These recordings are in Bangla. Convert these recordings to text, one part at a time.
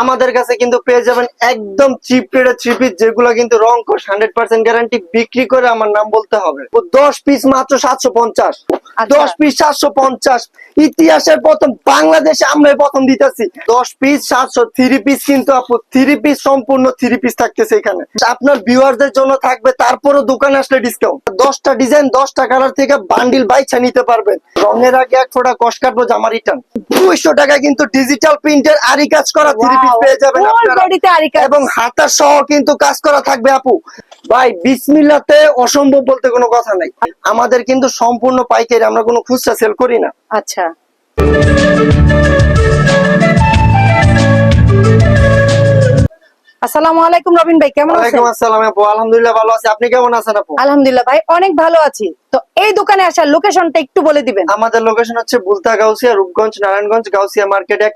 আমাদের কাছে কিন্তু পেয়ে যাবেন একদম চিপ রেটে থ্রি পিস যেগুলো কিন্তু রং কোর্স হান্ড্রেড পার্সেন্ট গ্যারান্টি বিক্রি করে আমার নাম বলতে হবে ও দশ পিস মাত্র সাতশো পঞ্চাশ। দশ পিস সাতশো পঞ্চাশ। ইতিহাসের প্রথম বাংলাদেশে আমরাই প্রথম দিতেছি। দশ পিস সাতশো থ্রি পিস কিন্তু আপু থ্রি পিস সম্পূর্ণ থ্রি পিস থাকতেছে এখানে। আপনার ভিউয়ারদের জন্য থাকবে তারপরও দোকানে আসলে ডিসকাউন্ট দশটা ডিজাইন দশটা কালার থেকে বান্ডিল বাইছা নিতে পারবেন। রঙের আগে এক ফোটা কষ কাটবো জামা রিটার্ন দুইশো টাকা কিন্তু ডিজিটাল প্রিন্টের আরি কাজ করা থ্রি পিস পেয়ে যাবেন। এবং হাতা সহ কিন্তু কাজ করা থাকবে আপু। ভাই, বিসমিল্লাতে অসম্ভব বলতে কোনো কথা নাই। আমাদের কিন্তু সম্পূর্ণ পাইকারি, আমরা কোনো খুচরা সেল করি না। আচ্ছা। আসসালামু আলাইকুম রবিন ভাই কেমন আছেন? ওয়ালাইকুম আসসালাম আপু আলহামদুলিল্লাহ ভালো আছি। আপনি কেমন আছেন আপু? আলহামদুলিল্লাহ ভাই অনেক ভালো আছি। তো এই দোকানে আসার লোকেশনটা একটু বলে দিবেন। আমাদের লোকেশন হচ্ছে বুলতা গাউসিয়া রূপগঞ্জ নারায়ণগঞ্জ গাউসিয়া মার্কেট এক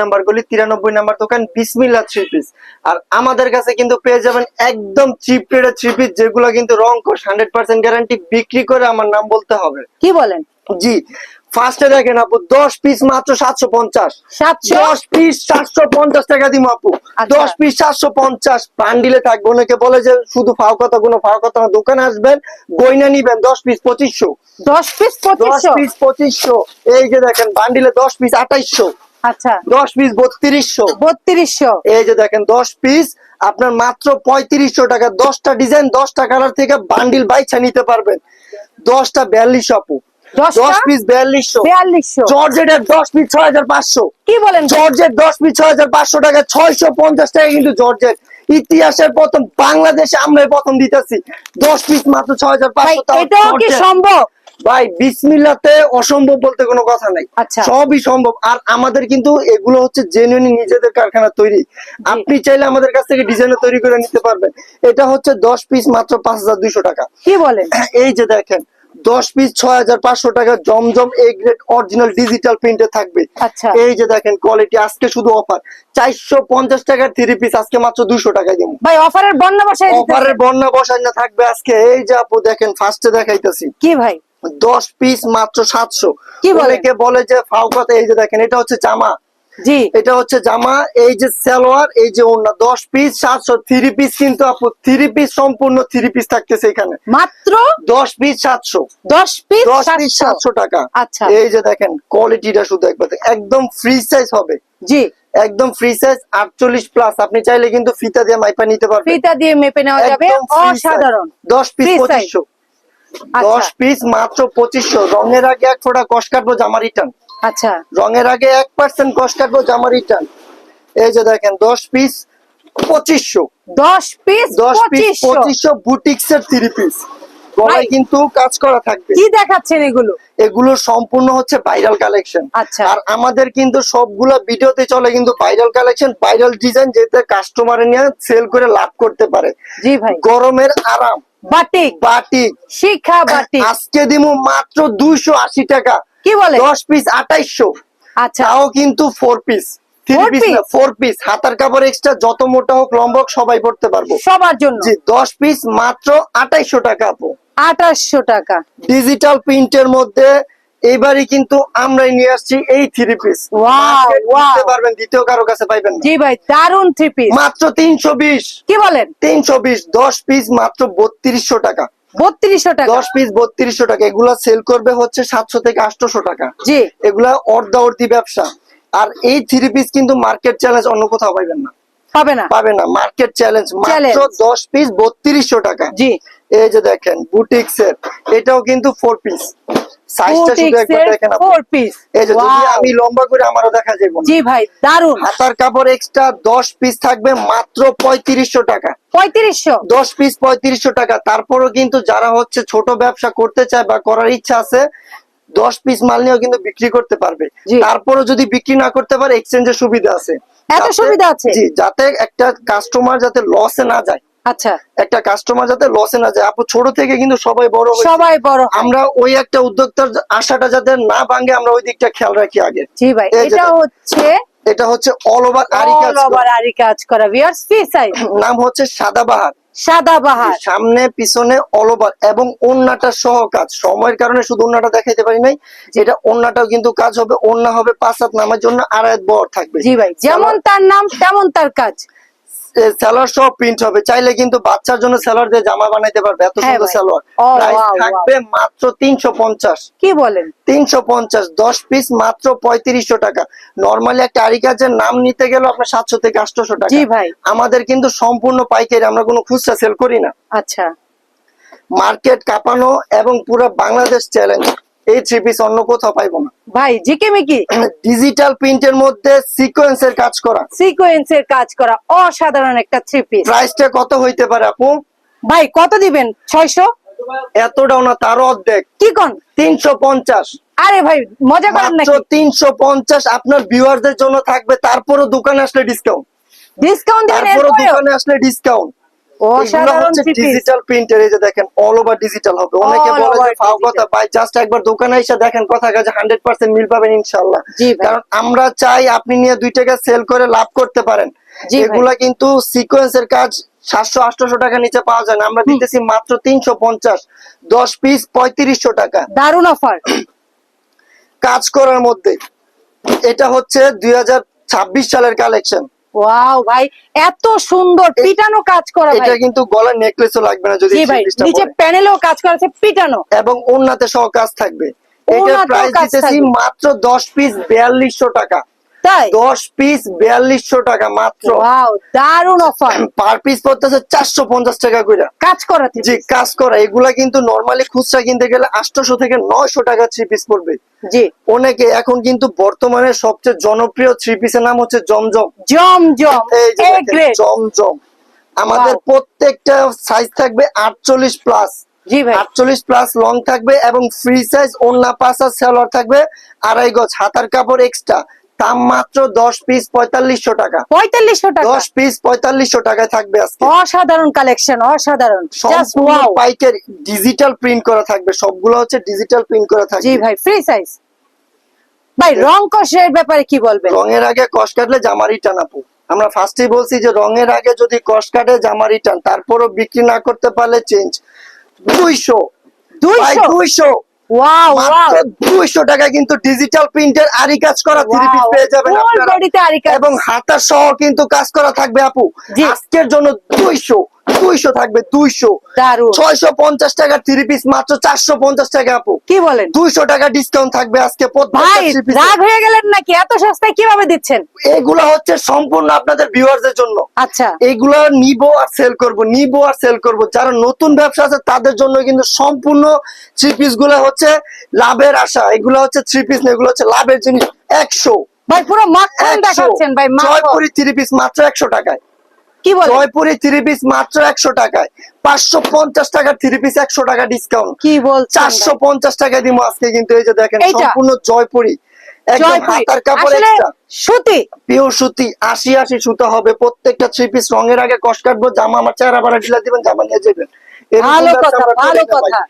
নাম্বার গলি তিরানব্বই নাম্বার দোকান থ্রি পিস। আর আমাদের কাছে কিন্তু পেয়ে যাবেন একদম চিপ রেটে থ্রি পিস যেগুলো কিন্তু রং কোর্স হান্ড্রেড পার্সেন্ট গ্যারান্টি বিক্রি করে আমার নাম বলতে হবে। কি বলেন? জি ফার্স্টে দেখেন আপু দশ পিস মাত্র সাতশো পঞ্চাশ। দশ পিস সাতশো পঞ্চাশ টাকা দিব আপু। আচ্ছা। দশ পিস সাতশো পঞ্চাশ বান্ডিলে থাকবে। অনেকে বলে যে শুধু ফাও কথা কোনো ফাও কথা না দোকানে আসবেন গয়না নিবেন দশ পিস পঁচিশশো। দশ পিস দশ পিস পঁচিশশো। এই যে দেখেন বান্ডিলে দশ পিস আঠাইশশো। আচ্ছা। দশ পিস বত্রিশশো। বত্রিশশো? এই যে দেখেন দশ পিস আপনার মাত্র পঁয়ত্রিশশো টাকা। দশটা ডিজাইন দশটা কালার থেকে বান্ডিল বাইছা নিতে পারবেন। দশটা বিয়াল্লিশ আপু? দশ পিস বিয়াল্লিশশো। বিয়াল্লিশশো। জর্জেটের দশ পিস ছয় হাজার পাঁচশো। কি বলেন? জর্জেট দশ পিস ছয় হাজার পাঁচশো টাকা ছয়শো পঞ্চাশ টাকা কিন্তু জর্জেট। ইতিহাসের প্রথম বাংলাদেশে আমরাই প্রথম দিতেছি। দশ পিস মাত্র ছয় হাজার পাঁচশো এটাও কি সম্ভব? ভাই বিসমিল্লাতে অসম্ভব বলতে কোনো কথা নাই। আচ্ছা। সবই সম্ভব। আর আমাদের কিন্তু এগুলো হচ্ছে জেনুইনি নিজেদের কারখানা তৈরি। আপনি চাইলে আমাদের কাছ থেকে ডিজাইনে তৈরি করে নিতে পারবেন। এটা হচ্ছে দশ পিস মাত্র পাঁচ হাজার দুইশো টাকা। কি বলেন? এই যে দেখেন দশ পিস ছয় হাজার পাঁচশো টাকা জমজম এ গ্রেড অরিজিনাল ডিজিটাল প্রিন্টে থাকবে। আচ্ছা। এই যে দেখেন কোয়ালিটি আজকে শুধু অফার চারশো পঞ্চাশ টাকার থ্রি পিস আজকে মাত্র দুইশো টাকায় দিব। ভাই অফারের বন্যা বসাই অফারের বন্যা বসায় না থাকবে আজকে। এই যে আপু দেখেন ফার্স্টে দেখাইতেছি। কি ভাই? দশ পিস মাত্র সাতশো? অনেকে বলে যে এই যে দেখেন এটা হচ্ছে জামা। জি। এটা হচ্ছে জামা এই যে সালোয়ার এই যে ওড়না দশ পিস সাতশো থ্রি পিস কিন্তু আপু থ্রি পিস সম্পূর্ণ থ্রি পিস থাকতেছে এখানে। মাত্র? দশ পিস সাতশো। দশ পিস দশ পিস সাতশো। টাকা। আচ্ছা। এই যে দেখেন কোয়ালিটিটা শুধু একবার একদম ফ্রি সাইজ হবে। জি। একদম ফ্রি সাইজ আটচল্লিশ প্লাস আপনি চাইলে কিন্তু ফিতা দিয়ে মাইপা নিতে পারবেন। ফিতা দিয়ে মেপে নেওয়া যাবে। অসাধারণ। দশ পিস Free size। পঁচিশশো। আচ্ছা। দশ পিস মাত্র পঁচিশশো। রঙের আগে এক ফোটা কষ কাটবো জামা রিটার্ন আচ্ছা। রঙের আগে এক পার্সেন্ট কষ কাটবো জামা রিটার্ন এই যে দেখেন দশ পিস পঁচিশশো। দশ পিস দশ পিস পঁচিশশো। থ্রি পিস গলায় কিন্তু কাজ করা থাকবে। কি দেখাচ্ছেন এগুলো? এগুলো সম্পূর্ণ হচ্ছে ভাইরাল কালেকশন আচ্ছা। আর আমাদের কিন্তু সবগুলো ভিডিওতে চলে কিন্তু ভাইরাল কালেকশন ভাইরাল ডিজাইন যেতে কাস্টমার নিয়ে সেল করে লাভ করতে পারে। জি ভাই। গরমের আরাম। বাটিক। বাটিক। শিখা বাটিক। আজকে দিমু মাত্র দুইশো আশি টাকা। কি বলে? দশ পিস আঠাইশো আচ্ছা। তাও কিন্তু ফোর পিস? ফোর পিস হাতার কাপড় এক্সট্রা যত মোটা হোক লম্বা হোক সবাই পড়তে পারব। সবার জন্য? জি দশ পিস মাত্র আঠাইশো টাকা আপু। আঠাশশো টাকা। ডিজিটাল প্রিন্টের মধ্যে এইবারই কিন্তু আমরাই নিয়ে আসছি এই থ্রি পিস. পারবেন দ্বিতীয় কারও কাছে পাইবেন না। জি ভাই দারুণ থ্রি পিস মাত্র তিনশো বিশ। কি বলেন? তিনশো বিশ দশ পিস মাত্র বত্রিশশো টাকা। বত্রিশশো টাকা। দশ পিস বত্রিশশো টাকা। এগুলা সেল করবে হচ্ছে সাতশো থেকে টাকা। জি। এগুলা ব্যবসা। আর এই থ্রি পিস কিন্তু মার্কেট চ্যালেঞ্জ অন্য কোথাও পাইবেন না। পাবে না। পাবে না। মার্কেট চ্যালেঞ্জ মাত্র দশ পিস বত্রিশশো টাকা। জি। এই যে দেখেন বুটিক্স এর এটাও কিন্তু ফোর পিস সাইজটা শুধু একবার দেখেন আপনি। এই যে যদি আমি লম্বা করে আমারও দেখা যাবে জি ভাই দারুণ হাতার কাপড় এক্সট্রা পিস থাকবে মাত্র টাকা। পিস তারপরও কিন্তু যারা হচ্ছে ছোট ব্যবসা করতে চায় বা করার ইচ্ছা আছে দশ পিস মাল নিয়েও কিন্তু বিক্রি করতে পারবে। জি। তারপরও যদি বিক্রি না করতে পারে এক্সচেঞ্জের সুবিধা আছে। এত সুবিধা আছে? জি যাতে একটা কাস্টমার যাতে লসে না যায়। আচ্ছা। একটা কাস্টমার যাতে লসে না যায় আপু ছোট থেকে কিন্তু সবাই বড়। সবাই বড়। আমরা ওই একটা উদ্যোক্তার আশাটা যাতে না ভাঙে আমরা ওই দিকটা খেয়াল রাখি আগে। জি ভাই এটা হচ্ছে এটা হচ্ছে অল ওভার আরি কাজ অল ওভার আরি কাজ করা। ভিউয়ার্স ফ্রি সাইজ নাম হচ্ছে সাদাবাহার সাদা বাহার। সামনে পিছনে অল ওভার এবং ওন্নাটা সহ কাজ। সময়ের কারণে শুধু ওন্নাটা দেখাইতে পারি নাই। এটা ওন্নাটাও কিন্তু কাজ হবে। ওন্না হবে পাঁচ হাত নামার জন্য আড়াই বর থাকবে। জি ভাই যেমন তার নাম তেমন তার কাজ। সেলার সহ প্রিন্ট হবে। চাইলে কিন্তু বাচ্চার জন্য সেলার দিয়ে জামা বানাইতে পারবে। এত হ্যাঁ সুন্দর ভাই। প্রাইস. থাকবে মাত্র তিনশো পঞ্চাশ। কি বলেন? তিনশো পঞ্চাশ দশ পিস মাত্র পঁয়ত্রিশশো টাকা। নর্মালি একটা আরি কাজের নাম নিতে গেলে আপনার সাতশো থেকে আটশোশো টাকা। জি ভাই। আমাদের কিন্তু সম্পূর্ণ পাইকারি আমরা কোনো খুচরা সেল করি না। আচ্ছা। মার্কেট কাঁপানো এবং পুরো বাংলাদেশ চ্যালেঞ্জ এই থ্রি পিস অন্য কোথাও পাইবো না। ভাই ঝিকিমিকি ডিজিটাল প্রিন্টের মধ্যে সিকোয়েন্সের কাজ করা। সিকোয়েন্সের কাজ করা অসাধারণ একটা থ্রি পিস প্রাইসটা কত হইতে পারে আপু? ভাই কত দিবেন? ছয়শো? এতটাও না তারও অর্ধেক। কি কোন? তিনশো পঞ্চাশ। আরে ভাই মজা করেন নাকি? তিনশো পঞ্চাশ আপনার ভিউয়ারদের জন্য থাকবে তারপরও দোকানে আসলে ডিসকাউন্ট ডিসকাউন্ট তারপরও দোকানে আসলে ডিসকাউন্ট ডিজিটাল প্রিন্টার এই যে দেখেন অল ওভার ডিজিটাল হবে। অনেকে বলে যে ফাও কথা বাই জাস্ট একবার দোকানে এসে দেখেন কথা কাজে মিল পাবেন কারণ আমরা চাই আপনি নিয়ে টাকা সেল করে লাভ করতে পারেন। এগুলা কিন্তু সিকোয়েন্সের কাজ সাতশো আটশো টাকা নিচে পাওয়া যায় না। আমরা দিতেছি মাত্র তিনশো পঞ্চাশ দশ পিস পঁয়ত্রিশশো টাকা। দারুণ অফার কাজ করার মধ্যে। এটা হচ্ছে দুই হাজার ছাব্বিশ সালের কালেকশন ওয়াও ভাই এত সুন্দর পিটানো কাজ করা এটা কিন্তু গলার নেকলেসও লাগবে না যদি ভাই নিচে প্যানেলেও কাজ করা আছে পিটানো। এবং ওন্নাতে সহ কাজ থাকবে। এটা প্রাইস দিতেছি থাকবে। মাত্র দশ পিস বিয়াল্লিশশো টাকা। তাই? দশ পিস বিয়াল্লিশশো টাকা মাত্র। ওয়াও দারুণ অফার পার পিস পড়তেছে চারশো পঞ্চাশ টাকা করে। কাজ করা জি কাজ করা। এগুলা কিন্তু নর্মালি খুচরা কিনতে গেলে আটশোশো থেকে নয়শো টাকা থ্রি পিস পড়বে। জি। অনেকে এখন কিন্তু বর্তমানে সবচেয়ে জনপ্রিয় থ্রি পিসের নাম হচ্ছে জমজম। জম জম। এ দেখেন, জমজম। আমাদের প্রত্যেকটা সাইজ থাকবে আটচল্লিশ প্লাস জি ভাই। আটচল্লিশ প্লাস লং থাকবে এবং ফ্রি সাইজ ওন্না পাঁচা সেলর থাকবে আড়াই গজ। হাতার কাপড় এক্সট্রা দাম মাত্র দশ পিস পঁয়তাল্লিশশো টাকা। পঁয়তাল্লিশশো টাকা? দশ পিস পঁয়তাল্লিশশো টাকায় থাকবে অসাধারণ কালেকশন অসাধারণ। পাইকের ডিজিটাল প্রিন্ট করা থাকবে। সবগুলো হচ্ছে ডিজিটাল প্রিন্ট করা জি ভাই ফ্রি সাইজ ভাই রং কষের ব্যাপারে কি বলবেন? রঙের আগে কষ কাটলে জামা রিটার্ন আপু। আমরা ফার্স্টেই বলছি যে রঙের আগে যদি কষ কাটে জামা রিটার্ন তারপরও বিক্রি না করতে পারলে চেঞ্জ দুইশো। দুইশো। ওয়াও ওয়াও টাকা কিন্তু ডিজিটাল প্রিন্টের আরি কাজ করা থ্রি পিস পেয়ে যাবেন ফুল আপনারা। বডিতে আরি কাজ। এবং হাতা সহ কিন্তু কাজ করা থাকবে আপু। আজকের জন্য দুইশো। দুইশো থাকবে দুইশো। ছয়শো পঞ্চাশ টাকা থ্রি পিস মাত্র চারশো পঞ্চাশ টাকা আপু। কি বলেন? দুইশো টাকা ডিসকাউন্ট থাকবে আজকে। রাগ হয়ে গেলেন নাকি? এত সস্তায় কীভাবে দিচ্ছেন? এগুলো হচ্ছে সম্পূর্ণ আপনাদের ভিউয়ারদের জন্য। আচ্ছা। এগুলো নিবো আর সেল করব নিবো আর সেল করব। যারা নতুন ব্যবসা আছে তাদের জন্য কিন্তু সম্পূর্ণ থ্রি পিসগুলো হচ্ছে লাভের আশা। এগুলো হচ্ছে থ্রি পিস না এগুলো হচ্ছে লাভের জিনিস। একশো। ভাই পুরো মাখন দেখাচ্ছেন ভাই মাখন। থ্রি পিস মাত্র একশো টাকায়। কি জয়পুরি থ্রি পিস মাত্র একশো টাকায়। পাঁচশো পঞ্চাশ থ্রি পিস একশো টাকা ডিসকাউন্ট কি বলছেন চারশো পঞ্চাশ টাকা দিব আজকে কিন্তু এই যে দেখেন সম্পূর্ণ জয়পুরি। একদম জয়পুরি। হাতার কাপড় আসলে extra। সুতি? পিওর সুতি আশি আশি সুতা হবে প্রত্যেকটা থ্রি পিস রঙের আগে কষ কাটবো জামা আমার চেহারা বাড়া ঢিলা দিবেন জামা নিয়ে যাবেন। ভালো কথা ভালো কথা।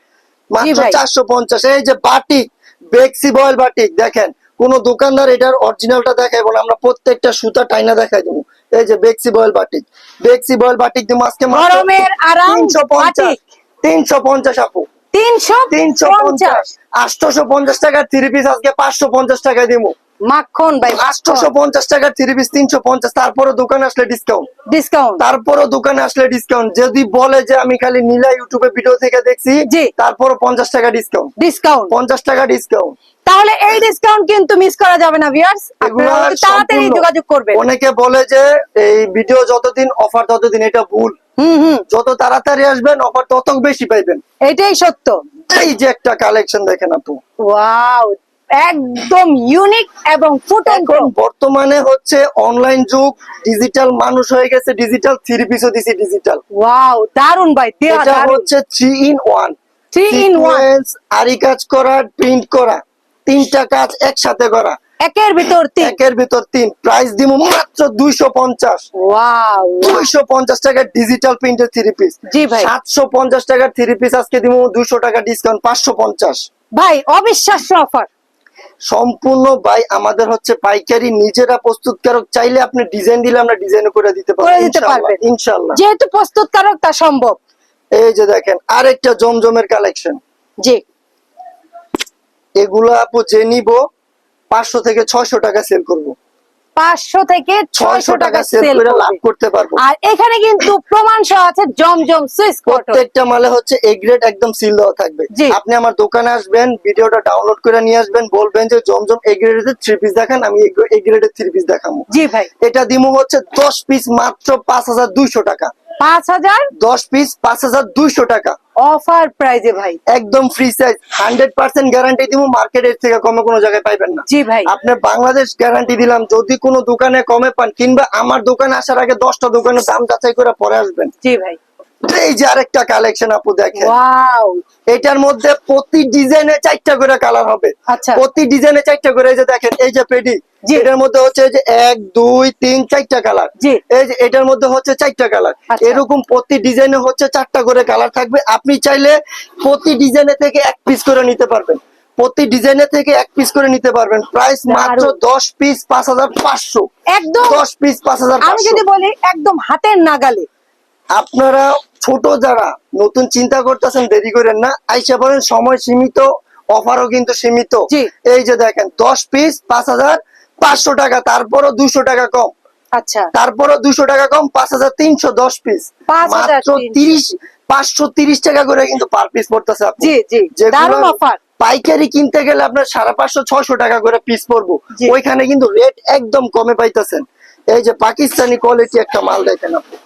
মাত্র চারশো পঞ্চাশ। এই যে বাটিক বেক্সি বয়েল বাটিক দেখেন কোন দোকানদার এটার অরিজিনালটা দেখাইবো না আমরা প্রত্যেকটা সুতা টাইনা দেখাই দেবো। এই যে বেক্সি বয়েল বাটিক। বেক্সি বয়েল বাটিক দিয়ে আজকে গরমের আরাম তিনশো পঞ্চাশ। বাটিক। তিনশো পঞ্চাশ আপু। তিনশো তিনশো পঞ্চাশ। আটশোশো পঞ্চাশ টাকার থ্রি পিস আজকে পাঁচশো পঞ্চাশ দিমু। দিব মাখন ভাই আটশোশো পঞ্চাশ টাকার থ্রি পিস তিনশো পঞ্চাশ তারপরে দোকানে আসলে ডিসকাউন্ট ডিসকাউন্ট তারপরও দোকানে আসলে ডিসকাউন্ট যদি বলে যে আমি খালি নীলা ইউটিউবে ভিডিও থেকে দেখছি। তারপরও পঞ্চাশ টাকা ডিসকাউন্ট ডিসকাউন্ট পঞ্চাশ টাকা ডিসকাউন্ট তাহলে এই ডিসকাউন্ট কিন্তু মিস করা যাবে না ভিউয়ার্স আপনারা তাড়াতাড়ি যোগাযোগ করবেন। অনেকে বলে যে এই ভিডিও যতদিন অফার ততদিন এটা ভুল। হুম হুম। যত তাড়াতাড়ি আসবেন অফার তত বেশি পাইবেন। এটাই সত্য। এই যে একটা কালেকশন দেখেন আপু। ওয়াও একদম ইউনিক এবং ফুটন্ত বর্তমানে হচ্ছে অনলাইন যুগ ডিজিটাল মানুষ হয়ে গেছে ডিজিটাল থ্রি পিসও দিছি ডিজিটাল ওয়াও দারুণ ভাই এটা হচ্ছে three in one three in one আরি কাজ করা প্রিন্ট করা তিনটা কাজ একসাথে করা। একের ভিতর তিন। একের ভিতর তিন। প্রাইস দিব মাত্র দুইশো পঞ্চাশ। ওয়াও দুইশো পঞ্চাশ টাকার ডিজিটাল প্রিন্টের থ্রি পিস জি ভাই। সাতশো পঞ্চাশ টাকার থ্রি পিস আজকে দিব দুইশো টাকা ডিসকাউন্ট পাঁচশো পঞ্চাশ। ভাই অবিশ্বাস্য অফার সম্পূর্ণ বাই আমাদের হচ্ছে পাইকারি নিজেরা প্রস্তুতকারক চাইলে আপনি ডিজাইন দিলে আমরা ডিজাইন করে দিতে পারব ইনশাল্লাহ যেহেতু প্রস্তুতকারক তা সম্ভব। এই যে দেখেন আরেকটা জমজমের কালেকশন জি। এগুলো আপু যে নিব পাঁচশো থেকে ছয়শো টাকা সেল করব। পাঁচশো থেকে ছয়শো টাকা সেল করে লাভ করতে পারব। আর এখানে কিন্তু প্রমাণ সহ আছে জমজম সুইস প্রত্যেকটা মালে হচ্ছে এ গ্রেড একদম সিল দেওয়া থাকবে। আপনি আমার দোকানে আসবেন ভিডিওটা ডাউনলোড করে নিয়ে আসবেন বলবেন যে জমজম এ গ্রেডের থ্রি পিস দেখান আমি এ গ্রেডের থ্রি পিস দেখাবো। জি ভাই। এটা দিমু হচ্ছে দশ পিস মাত্র পাঁচ হাজার দুইশো টাকা। পাঁচ হাজার? দশ পিস পাঁচ হাজার দুইশো টাকা। অফার প্রাইজে ভাই। একদম free size hundred percent guarantee দিব মার্কেটের থেকে কমে কোনো জায়গায় পাইবেন না। জি ভাই। আপনি বাংলাদেশ গ্যারান্টি দিলাম যদি কোনো দোকানে কমে পান কিংবা আমার দোকানে আসার আগে দশটা দোকানে দাম যাচাই করে পরে আসবেন। জি ভাই। এই যে আরেকটা কালেকশন আপু দেখেন। ওয়াও এটার মধ্যে প্রতি ডিজাইনে চারটা করে কালার হবে। আচ্ছা। প্রতি ডিজাইনে চারটা করে এই যে দেখেন এই যে পেডি এটার মধ্যে হচ্ছে যে এক দুই তিন চারটা কালার এই যে এটার মধ্যে হচ্ছে চারটা কালার আচ্ছা। এরকম প্রতি ডিজাইনে হচ্ছে চারটা করে কালার থাকবে। আপনি চাইলে প্রতি ডিজাইনে থেকে এক পিস করে নিতে পারবেন। প্রতি ডিজাইনে থেকে এক পিস করে নিতে পারবেন। প্রাইস মাত্র। দশ পিস পাঁচ হাজার পাঁচশো। একদম। দশ পিস পাঁচ হাজার আমি যদি বলি একদম হাতের নাগালে। আপনারা ছোট যারা নতুন চিন্তা করতেছেন দেরি করেন না। আইসা পড়েন সময় সীমিত অফারও কিন্তু সীমিত। এই যে দেখেন দশ পিস পাঁচ হাজার পাঁচশো টাকা তারপরও দুশো টাকা কম। আচ্ছা। তারপরও দুশো টাকা কম পাঁচ হাজার তিনশো দশ পিস। 5,300 মাত্র তিরিশ পাঁচশো তিরিশ টাকা করে কিন্তু পার পিস পড়তেছে আপনি। জি জি। দারুণ অফার। পাইকারি কিনতে গেলে আপনার সাড়ে পাঁচশো ছয়শো টাকা করে পিস পড়ব। ওইখানে কিন্তু রেট একদম কমে পাইতেছেন। এই যে পাকিস্তানি কোয়ালিটি একটা মাল দেখেন আপনি।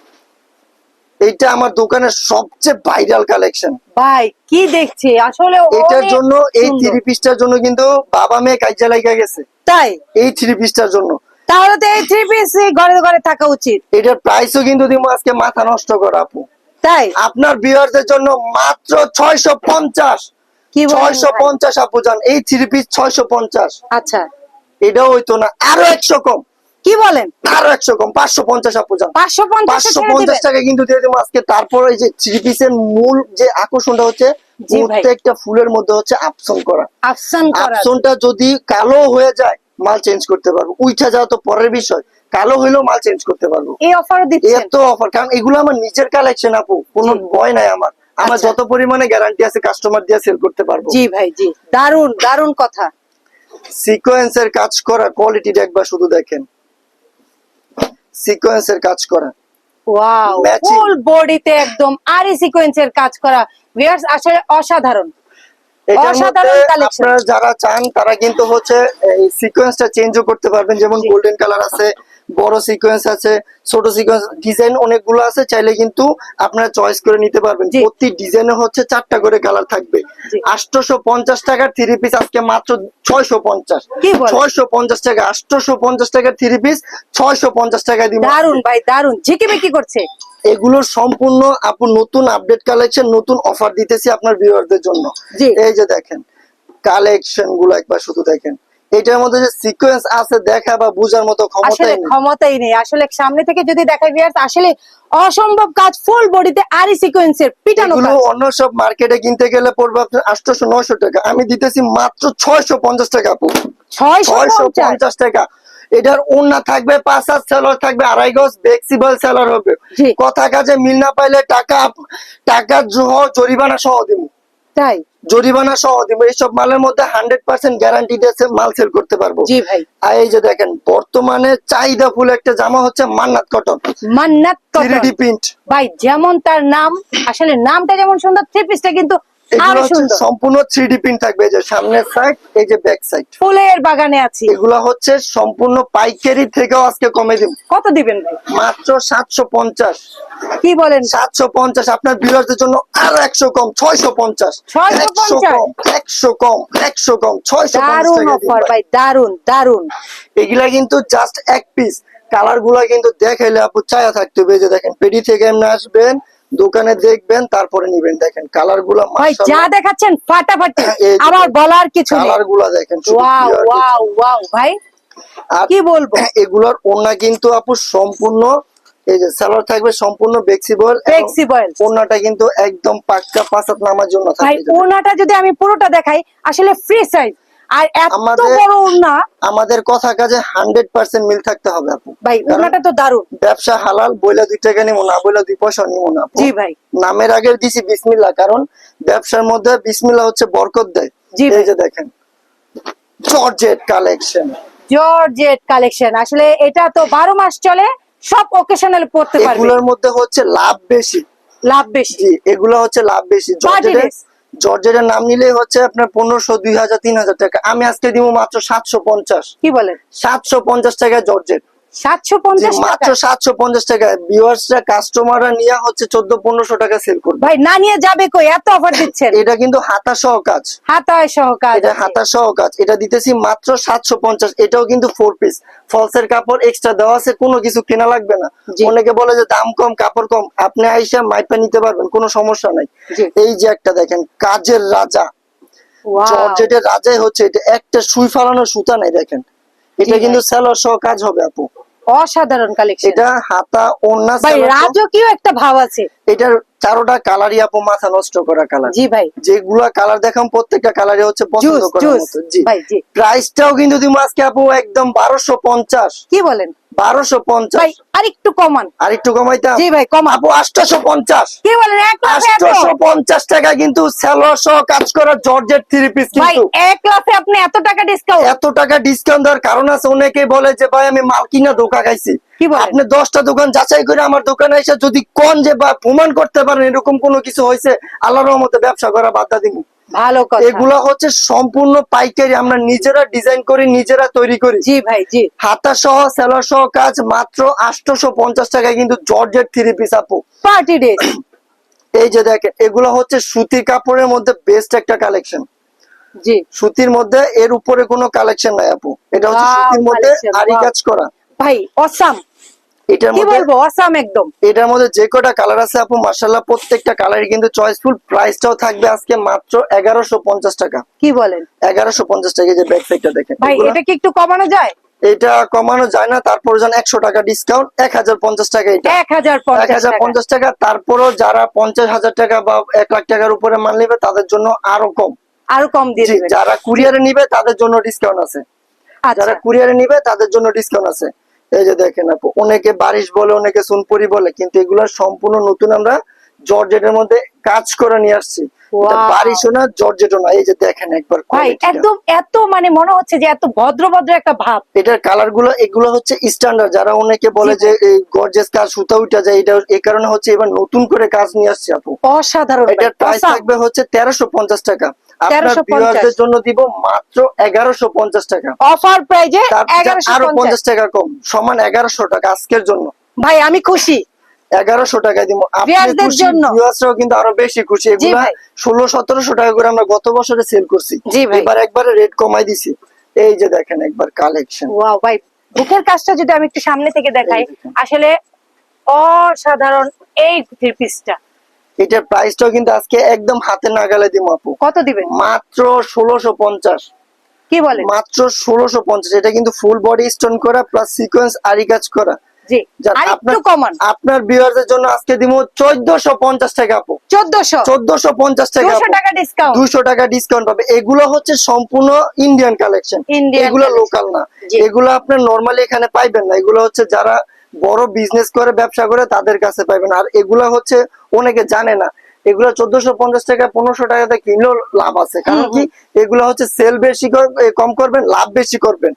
এইটা আমার দোকানের সবচেয়ে ভাইরাল কালেকশন ভাই কি দেখছি? আসলে এটার জন্য এই থ্রি পিসটার জন্য কিন্তু বাবা মেয়ে কাজে লাগা গেছে। তাই? এই থ্রি পিসটার জন্য। তাহলে তো এই থ্রি পিস ঘরে ঘরে থাকা উচিত। এটার প্রাইসও কিন্তু দিব আজকে মাথা নষ্ট করা আপু। তাই? আপনার ভিউয়ারদের জন্য মাত্র ছয়শো পঞ্চাশ। কি বলেন ছয়শো ভাই? পঞ্চাশ আপু জান। এই থ্রি পিস ছয়শো পঞ্চাশ। আচ্ছা। এটাও হইতো না আরও একশো কম। কি বলেন? আরও একশো কম পাঁচশো পঞ্চাশ পাঁচশো পঞ্চাশ পঞ্চাশ টাকা কিন্তু দিয়ে দেবো আজকে। তারপর এই যে থ্রি পিসের মূল যে আকর্ষণটা হচ্ছে প্রত্যেকটা ফুলের মধ্যে হচ্ছে আপসন করা। আফসান করা। আপসনটা যদি কালো হয়ে যায় মাল চেঞ্জ করতে পারব। উইঠা যাওয়া তো পরের বিষয়। কালো হইলেও মাল চেঞ্জ করতে পারব। এই অফার দিচ্ছেন। এত অফার কারণ এগুলো আমার নিজের কালেকশন আপু। কোনো। ভয় নাই আমার। আমার আচ্ছা। যত পরিমাণে গ্যারান্টি আছে কাস্টমার দিয়ে সেল করতে পারব। জি ভাই জি। দারুণ দারুণ কথা। সিকোয়েন্সের কাজ করা কোয়ালিটিটা একবার শুধু দেখেন। সিকোয়েন্সের কাজ করা। ওয়াও ফুল বডিতে একদম আরি সিকোয়েন্সের কাজ করা। ভিউয়ার্স আসলে অসাধারণ। এটার মধ্যে আপনারা যারা চান তারা কিন্তু হচ্ছে এই সিকোয়েন্সটা চেঞ্জও করতে পারবেন। যেমন গোল্ডেন কালার আছে বড় সিকোয়েন্স আছে ছোট সিকোয়েন্স ডিজাইন অনেকগুলো আছে চাইলে কিন্তু আপনারা চয়েস করে নিতে পারবেন। প্রতি ডিজাইনে হচ্ছে চারটা করে কালার থাকবে। আটশোশো পঞ্চাশ টাকার থ্রি পিস আজকে মাত্র ছয়শো পঞ্চাশ ছয়শো পঞ্চাশ টাকা আটশোশো পঞ্চাশ টাকার থ্রি পিস ছয়শো পঞ্চাশ টাকা দিব। দারুণ ভাই দারুণ। ঝিকিমিকি করছে। এগুলোর সম্পূর্ণ আপু নতুন আপডেট কালেকশন নতুন অফার দিতেছি আপনার ভিউয়ারদের জন্য। এই যে দেখেন কালেকশনগুলো একবার শুধু দেখেন। এটার মধ্যে যে সিকোয়েন্স আছে দেখা বা বোঝার মতো ক্ষমতাই নেই। ক্ষমতাই নেই। আসলে সামনে থেকে যদি দেখাই ভিউয়ার্স আসলে অসম্ভব কাজ ফুল বডিতে আরি সিকোয়েন্সের পিটানো এগুলো কাজ। অন্য সব মার্কেটে কিনতে গেলে পড়বে আপনার আটশোশো নয়শো টাকা। আমি দিতেছি মাত্র ছয়শো পঞ্চাশ টাকা আপু। ছয়শো ছয়শো পঞ্চাশ? পঞ্চাশ টাকা। এটার ওন্না থাকবে পাঁচ হাত সেলার থাকবে আড়াই গজ ফ্লেক্সিবল সেলার হবে। কথা কাজে মিল না পাইলে টাকা টাকা সহ জরিমানা সহ দিব তাই? জরিমানা সহ দিব এইসব মালের মধ্যে হান্ড্রেড পার্সেন্ট গ্যারান্টি দিয়ে মাল সেল করতে পারব। জি ভাই। আর এই যে দেখেন বর্তমানে চাহিদা ফুল একটা জামা হচ্ছে Mannat cotton Mannat cotton print ভাই যেমন তার নাম আসলে নামটা যেমন সুন্দর থ্রি পিসটা কিন্তু এগুলো হচ্ছে সম্পূর্ণ থ্রি ডি প্রিন্ট থাকবে যে সামনের সাইড এই যে ব্যাক সাইড ফুলের বাগানে আছি। এগুলা হচ্ছে সম্পূর্ণ পাইকারি থেকেও আজকে কমে দিব। কত দিবেন ভাই? মাত্র সাতশো পঞ্চাশ। কি বলেন? সাতশো পঞ্চাশ আপনার বিরাজদের জন্য আরও একশো কম ছয়শো পঞ্চাশ। 650 একশো কম একশো কম একশো কম ছয়শো দারুণ অফার ভাই। দারুণ দারুণ। এগুলা কিন্তু জাস্ট এক পিস কালারগুলা কিন্তু দেখাইলে আপু চায়া থাকতে হবে যে দেখেন পেডি থেকে এমনি আসবেন দোকানে দেখবেন তারপরে নিবেন। দেখেন কালারগুলা ভাই যা দেখাচ্ছেন ফাটাফাটি। এই যে আবার বলার কিছু কালারগুলা দেখেন শুধু ওয়াও ওয়াও ওয়াও ভাই। কি বলব? এগুলোর ওন্না কিন্তু আপু সম্পূর্ণ এই যে সালোয়ার থাকবে সম্পূর্ণ ফ্লেক্সিবল ফ্লেক্সিবল ওন্নাটা কিন্তু একদম পাক্কা পাঁচাত নামার জন্য ভাই থাকবে। ওনাটা যদি আমি পুরোটা দেখাই আসলে ফ্রি সাইজ আর এত বড় ওড়না? আমাদের কথা কাজে হান্ড্রেড পার্সেন্ট মিল থাকতে হবে আপু। ভাই ওড়নাটা তো দারুণ। ব্যবসা হালাল বইলা দুই টাকা নিবো না বইলা দুই পয়সা নিবো না জি ভাই। নামের আগে দিছি বিসমিল্লা কারণ ব্যবসার মধ্যে বিসমিল্লা হচ্ছে বরকত দেয়। এই যে দেখেন জর্জেট কালেকশন। Georgette collection. আসলে এটা তো বারো মাস চলে সব ওকেশনাল পড়তে পারবে। এগুলোর মধ্যে হচ্ছে লাভ বেশি। লাভ বেশি। জি এগুলো হচ্ছে লাভ বেশি। জর্জেটের। জর্জেটের নাম নিলে হচ্ছে আপনার পনেরোশো দুই হাজার তিন হাজার টাকা। আমি আজকে দিব মাত্র সাতশো পঞ্চাশ। কি বলে সাতশো পঞ্চাশ টাকা জর্জেট মাত্র টাকা। সাতশো পঞ্চাশ টাকা। ভিউয়ার্সরা কাস্টমাররা নিয়ে হচ্ছে চোদ্দ পনেরোশো টাকা সেল করবে। ভাই না নিয়ে যাবে কই? এত অফার দিচ্ছেন। এটা কিন্তু হাতা সহ কাজ। হাতায় সহ কাজ এটা হাতা সহ কাজ। এটা দিতেছি মাত্র সাতশো পঞ্চাশ। এটাও কিন্তু ফোর পিস ফলসের কাপড় এক্সট্রা দেওয়া আছে কোনো কিছু কেনা লাগবে না। অনেকে বলে যে দাম কম কাপড় কম। আপনি আইসা মাইপা নিতে পারবেন কোনো সমস্যা নাই। এই যে একটা দেখেন কাজের রাজা। জর্জেটের রাজাই হচ্ছে এটা একটা সুই ফালানোর সুতা নাই দেখেন। এটা কিন্তু সেলর সহ কাজ হবে আপু। অসাধারণ কালেকশন এটা হাতা ওন্না ভাই রাজকীয় একটা ভাব আছে। এটার চারোটা কালারই আপু মাথা নষ্ট করা কালার জি ভাই। যেগুলা কালার দেখাম প্রত্যেকটা কালারই হচ্ছে পছন্দ করার মতো। জি। ভাই জি। প্রাইসটাও কিন্তু দিমাস আজকে আপু একদম বারোশো পঞ্চাশ। কি বলেন? বারোশো পঞ্চাশ। আর একটু কমান। আর একটু কমাইতাম? জি ভাই কমান। আপু আটশোশো পঞ্চাশ কি বলেন এত? আটশোশো পঞ্চাশ টাকা কিন্তু সেলোয়ার সহ কাজ করা জর্জেট থ্রি পিস কিন্তু। এক লাফে আপনি এত টাকা ডিসকাউন্ট এত টাকা ডিসকাউন্ট দেওয়ার কারণ আছে অনেকে বলে যে ভাই আমি মাল কিনা ধোকা খাইছি? আপনি দশটা দোকান যাচাই করে আমার দোকানে এসে যদি কোন যে বা প্রমাণ করতে পারেন এরকম কোনো কিছু হয়েছে আল্লাহর রহমতে ব্যবসা করা বাধা দিব ভালো কথা। এগুলা হচ্ছে সম্পূর্ণ পাইকারি। আমরা নিজেরা ডিজাইন করি নিজেরা তৈরি করি। জি ভাই জি। হাতা সহ সেলার সহ কাজ মাত্র আটশোশো পঞ্চাশ টাকায় কিন্তু জর্জেট থ্রি পিস আপু। Party dress. এই যে দেখেন এগুলো হচ্ছে সুতির কাপড়ের মধ্যে বেস্ট একটা কালেকশন জি। সুতির মধ্যে এর উপরে কোনো কালেকশন নাই আপু। এটা হচ্ছে সুতির মধ্যে আরি কাজ করা। ভাই অসাম এটার মধ্যে বলব? অসাম একদম। এটার মধ্যে যে কটা কালার আছে আপু মার্শাল্লাহ প্রত্যেকটা কালারই কিন্তু চয়েসফুল প্রাইসটাও থাকবে আজকে মাত্র এগারোশো পঞ্চাশ টাকা। কি বলেন? এগারোশো পঞ্চাশ টাকা যে ব্যাক সাইডটা দেখেন ভাই এটা কি একটু কমানো যায়? এটা কমানো যায় না তারপর যেন একশো টাকা ডিসকাউন্ট এক হাজার পঞ্চাশ টাকা এটা। এক হাজার পঞ্চাশ টাকা। তারপরও যারা পঞ্চাশ হাজার টাকা বা এক লাখ টাকার উপরে মাল নিবে তাদের জন্য আরও কম। আরও কম দিয়ে যারা কুরিয়ারে নিবে তাদের জন্য ডিসকাউন্ট আছে। আচ্ছা। যারা কুরিয়ারে নিবে তাদের জন্য ডিসকাউন্ট আছে। এই যে দেখেন আপু অনেকে বারিশ বলে অনেকে সুনপুরি বলে কিন্তু এগুলো সম্পূর্ণ নতুন আমরা জর্জেটের মধ্যে কাজ করে নিয়ে আসছি। বারিশও না জর্জেটও না এই যে দেখেন একবার ভাই quality টা। একদম এত মানে মনে হচ্ছে যে এত ভদ্র ভদ্র একটা ভাব। এটার কালারগুলো এগুলো হচ্ছে স্ট্যান্ডার্ড যারা অনেকে বলে যে এই গর্জেস কাজ সুতা উঠা যায় এটা এই কারণে হচ্ছে এবার নতুন করে কাজ নিয়ে আসছে আপু। অসাধারণ ভাই, এটার প্রাইস থাকবে হচ্ছে তেরোশো পঞ্চাশ টাকা। আপনার ভিউয়ারদের জন্য দিব মাত্র এগারোশো পঞ্চাশ টাকা। অফার প্রাইজে তার এগারোশো আরও পঞ্চাশ। পঞ্চাশ টাকা কম সমান এগারোশো টাকা আজকের জন্য। ভাই আমি খুশি। এগারোশো টাকা দিব। আপনি জন্য। ভিউয়ার্সরাও কিন্তু আরও বেশি খুশি। এগুলা ষোলো সতেরোশো টাকা করে আমরা গত বছরে সেল করছি। এবার একবারে রেট কমাই দিছি। এই যে দেখেন একবার কালেকশন ওয়াও ভাই বুকের কাজটা যদি আমি একটু সামনে থেকে দেখাই আসলে অসাধারণ এই থ্রি পিসটা এটার প্রাইসটাও কিন্তু আজকে একদম হাতে নাগালে দিব আপু। কত দিবেন? মাত্র ষোলোশো পঞ্চাশ। কি বলেন? মাত্র ষোলোশো পঞ্চাশ। এটা কিন্তু ফুল বডি স্টোন করা প্লাস সিকোয়েন্স আরি কাজ করা। জি আর একটু আপনার- জন্য আজকে দিব চোদ্দশো পঞ্চাশ টাকা আপু। চোদ্দশো? চোদ্দশো পঞ্চাশ টাকা দুশো আপু। টাকা ডিসকাউন্ট দুশো টাকা ডিসকাউন্ট পাবে। এগুলো হচ্ছে সম্পূর্ণ ইন্ডিয়ান কালেকশন এগুলো লোকাল না। এগুলো আপনার নর্মালি এখানে পাইবেন না। এগুলো হচ্ছে যারা বড় বিজনেস করে ব্যবসা করে তাদের কাছে পাইবেন। আর এগুলো হচ্ছে অনেকে জানে না। এগুলো চোদ্দশো পঞ্চাশ টাকা পনেরোশো টাকাতে কিনলেও লাভ আছে। কারণ কি? এগুলো হচ্ছে সেল বেশি কম করবেন লাভ বেশি করবেন।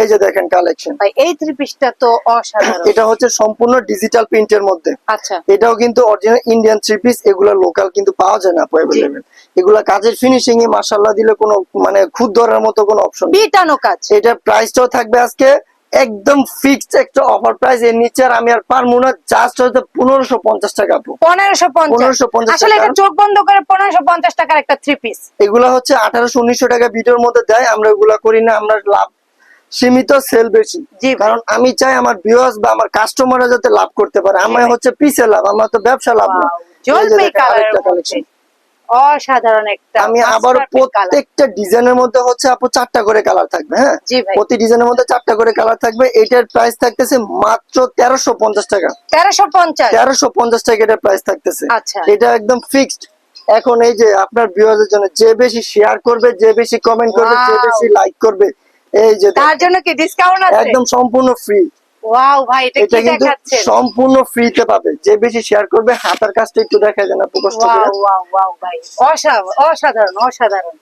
এই যে দেখেন কালেকশন এই থ্রি পিসটা তো অসাধারণ। এটা হচ্ছে সম্পূর্ণ ডিজিটাল প্রিন্টের মধ্যে। আচ্ছা। এটাও কিন্তু অরিজিনাল ইন্ডিয়ান থ্রি পিস এগুলো লোকাল কিন্তু পাওয়া যায় না অ্যাভেলেবেল এগুলা কাজের ফিনিশিং এ মাশাআল্লাহ দিলে কোনো মানে খুদ ধরার মতো কোনো অপশন বিটানো কাজ। এটার প্রাইসটাও থাকবে আজকে একদম ফিক্সড একটা অফার প্রাইস এর নিচে আর আমি আর পারব না জাস্ট হয়তো পনেরোশো পঞ্চাশ টাকা পনেরোশো পঞ্চাশ। 1550 আসলে এটা চোখ বন্ধ করে পনেরোশো পঞ্চাশ টাকার একটা থ্রি পিস এগুলা হচ্ছে আঠারোশো উনিশশো টাকা ভিডিওর মধ্যে দেয় আমরা এগুলা করি না আমরা লাভ সীমিত সেল বেশি। জি। কারণ আমি চাই আমার ভিউয়ার্স বা আমার কাস্টমাররা যাতে লাভ করতে পারে। আমার হচ্ছে পিসে লাভ আমার তো ব্যবসা লাভ না। এই অসাধারণ একটা আমি আবার। প্রত্যেকটা ডিজাইনের মধ্যে হচ্ছে আপু চারটা করে কালার থাকবে হ্যাঁ? প্রতি ডিজাইনের মধ্যে চারটা করে কালার থাকবে। এটার প্রাইস থাকতেছে মাত্র তেরোশো পঞ্চাশ টাকা। তেরোশো পঞ্চাশ? তেরোশো পঞ্চাশ টাকা এটার প্রাইস থাকতেছে। আচ্ছা। এটা একদম ফিক্সড এখন এই যে আপনার ভিউয়ারদের জন্য যে বেশি শেয়ার করবে যে বেশি কমেন্ট করবে যে বেশি লাইক করবে এই যে তার জন্য কি ডিসকাউন্ট আছে? একদম সম্পূর্ণ ফ্রি ওয়াও ভাই এটা এটা কি দেখাচ্ছেন? সম্পূর্ণ ফ্রিতে পাবে। যে বেশি শেয়ার করবে হাতার কাজটা একটু দেখা যায় না প্রকষ্ট করে। ওয়াও ওয়াও ভাই অসাধারণ অসাধারণ অসাধারণ।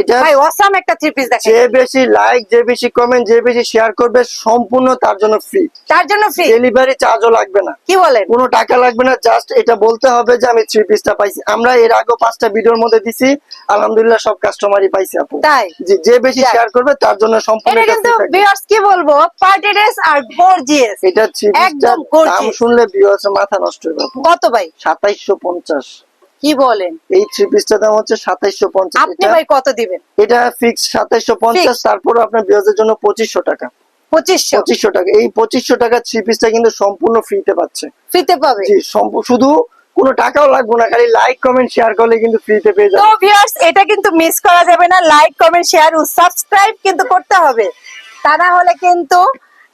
এটা ভাই অসাম একটা থ্রি পিস দেখেন যে বেশি লাইক যে বেশি কমেন্ট যে বেশি শেয়ার করবে সম্পূর্ণ তার জন্য ফ্রি তার জন্য ফ্রি ডেলিভারি চার্জও লাগবে না। কি বলেন? কোনো টাকা লাগবে না জাস্ট এটা বলতে হবে যে আমি থ্রি পিসটা পাইছি। আমরা এর আগে পাঁচটা ভিডিওর মধ্যে দিছি আলহামদুলিল্লাহ সব কাস্টমারই পাইছি আপু। তাই? যে বেশি শেয়ার করবে তার জন্য সম্পূর্ণ এটা এটা কিন্তু ভিউয়ার্স কি বলব? পার্টি ড্রেস আর গর্জিয়াস এটা একদম দাম শুনলে ভিউয়ার্স মাথা নষ্ট হয়ে যাবে। কত ভাই? সাতাইশশো পঞ্চাশ। কি বলেন? এই থ্রি পিসটার দাম হচ্ছে সাতাইশশো পঞ্চাশ। আপনি ভাই কত দিবেন? এটা ফিক্স সাতাইশশো পঞ্চাশ তারপর আপনার বিয়াজের জন্য পঁচিশশো টাকা। পঁচিশশো। পঁচিশশো টাকা। এই পঁচিশশো টাকা থ্রি পিসটা কিন্তু সম্পূর্ণ ফ্রিতে পাচ্ছে। ফ্রিতে পাবে? জি শুধু কোনো টাকাও লাগবে না খালি লাইক কমেন্ট শেয়ার করলে কিন্তু ফ্রিতে পেয়ে তো যাবে ভিউয়ার্স এটা কিন্তু মিস করা যাবে না। লাইক কমেন্ট শেয়ার ও সাবস্ক্রাইব কিন্তু করতে হবে। তা না হলে কিন্তু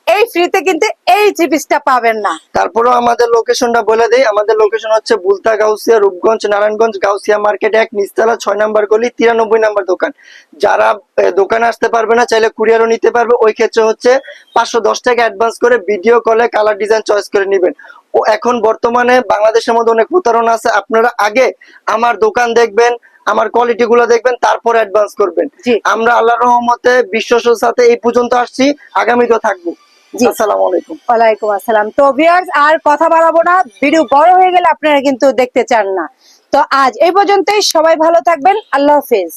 এই ফ্রিতে কিন্তু এই থ্রি পিসটা পাবেন না। তারপরেও আমাদের লোকেশনটা বলে দেই আমাদের লোকেশন হচ্ছে বুলতা গাউসিয়া রূপগঞ্জ নারায়ণগঞ্জ গাউসিয়া মার্কেট এক নিচতলা ছয় নাম্বার গলি তিরানব্বই নাম্বার দোকান। যারা দোকানে আসতে পারবে না চাইলে কুরিয়ারও নিতে পারবে। ওই ক্ষেত্রে হচ্ছে পাঁচশো দশ টাকা অ্যাডভান্স করে ভিডিও কলে কালার ডিজাইন চয়েস করে নেবেন। ও এখন বর্তমানে বাংলাদেশের মধ্যে অনেক প্রতারণা আছে। আপনারা আগে আমার দোকান দেখবেন আমার কোয়ালিটি গুলো দেখবেন তারপর অ্যাডভান্স করবেন। আমরা আল্লাহর রহমতে বিশ্বসের সাথে এই পর্যন্ত আসছি। আগামীতেও থাকব। আসসালামু আলাইকুম। ওয়ালাইকুম আসসালাম। তো ভিউয়ার্স আর কথা বাড়াবো না। ভিডিও বড় হয়ে গেলে আপনারা কিন্তু দেখতে চান না। তো আজ এই পর্যন্তই। সবাই ভালো থাকবেন। আল্লাহ হাফেজ।